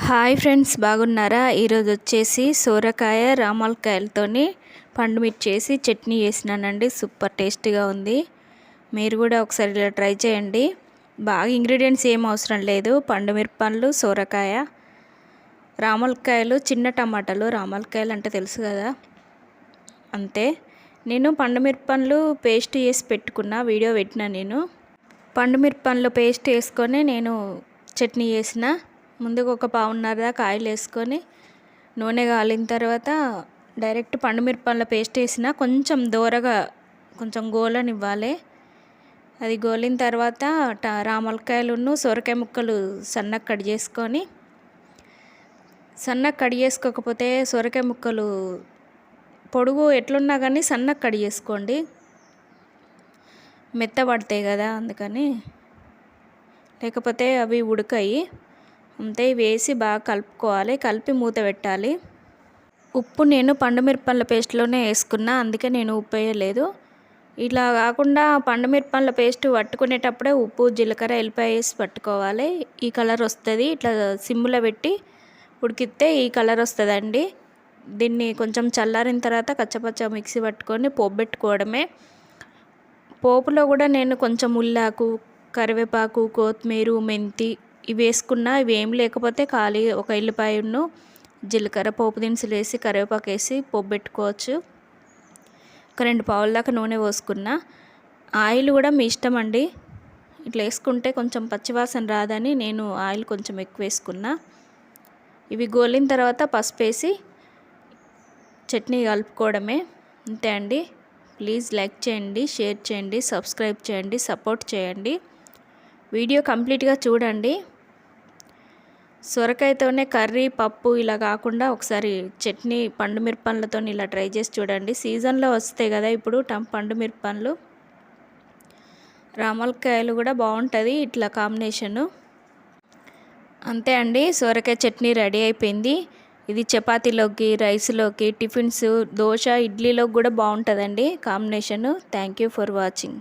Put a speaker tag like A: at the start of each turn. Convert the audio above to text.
A: Hi friends బాగున్నారా? ఈరోజు వచ్చేసి సోరకాయ రామలకాయలతోని పండుమిర్చేసి చట్నీ చేసినానండి. సూపర్ టేస్టీగా ఉంది. మీరు కూడా ఒకసారి ఇలా ట్రై చేయండి. బాగా ఇంగ్రీడియంట్స్ ఏం అవసరం లేదు. పండుమిరపండ్లు సోరకాయ రామలకాయలు చిన్న టమాటాలు రామలకాయలు అంటే తెలుసు కదా? అంతే. నేను పండుమిరపండ్లు పేస్ట్ చేసి పెట్టుకున్న వీడియో పెట్టిన నేను. పండుమిరపండ్లు పేస్ట్ వేసుకొని నేను చట్నీ చేసిన. ముందుగా ఒక పావున్నర దాకా ఆయిల్ వేసుకొని నూనె కాలిన తర్వాత డైరెక్ట్ పండుమిరపాల పేస్ట్ వేసిన కొంచెం దూరగా కొంచెం గోలనివ్వాలి. అది గోలిన తర్వాత రామలకాయలును సొరకాయ ముక్కలు సన్నగా కట్ చేసుకొని సన్నగా కట్ చేసుకోకపోతే సొరకాయ ముక్కలు పొడుగు ఎట్లున్నా కానీ సన్నగా కట్ చేసుకోండి. మెత్తబడతాయి కదా అందుకని. లేకపోతే అవి ఉడకాయి. అంతే వేసి బాగా కలుపుకోవాలి. కలిపి మూత పెట్టాలి. ఉప్పు నేను పండుమిరపండ్ల పేస్ట్లోనే వేసుకున్నా. అందుకే నేను ఉప్పు వేయలేదు. ఇట్లా కాకుండా పండుమిరపండ్ల పేస్ట్ పట్టుకునేటప్పుడే ఉప్పు జీలకర్ర ఎల్లిపాయ వేసి పట్టుకోవాలి. ఈ కలర్ వస్తుంది. ఇట్లా సిమ్లో పెట్టి ఉడికితే ఈ కలర్ వస్తుందండి. దీన్ని కొంచెం చల్లారిన తర్వాత కచ్చపచ్చ మిక్సీ పట్టుకొని పోపు పెట్టుకోవడమే. పోపులో కూడా నేను కొంచెం ఉల్లాకు కరివేపాకు కొత్తిమీర మెంతి ఇవి వేసుకున్నా ఇవి ఏం లేకపోతే ఖాళీ ఒక ఎల్లిపాయను జీలకర్ర పోపు దినుసులు వేసి కరివేపాకు వేసి పోపు పెట్టుకోవచ్చు. ఒక రెండు పావుల దాకా నూనె పోసుకున్న. ఆయిల్ కూడా మీ ఇష్టం అండి. ఇట్లా వేసుకుంటే కొంచెం పచ్చివాసన రాదని నేను ఆయిల్ కొంచెం ఎక్కువ వేసుకున్నా. ఇవి గోలిన తర్వాత పసుపు వేసి చట్నీ కలుపుకోవడమే. అంతే అండి. ప్లీజ్ లైక్ చేయండి షేర్ చేయండి సబ్స్క్రైబ్ చేయండి సపోర్ట్ చేయండి. వీడియో కంప్లీట్గా చూడండి. సొరకాయతోనే కర్రీ పప్పు ఇలా కాకుండా ఒకసారి చట్నీ పండు మిరపండ్లతో ఇలా ట్రై చేసి చూడండి. సీజన్లో వస్తాయి కదా ఇప్పుడు పండు మిరపండ్లు రామలకాయలు కూడా బాగుంటుంది ఇట్లా కాంబినేషను. అంతే అండి సొరకాయ చట్నీ రెడీ అయిపోయింది. ఇది చపాతీలోకి రైస్లోకి టిఫిన్స్ దోశ ఇడ్లీలోకి కూడా బాగుంటుందండి combination. Thank you for watching.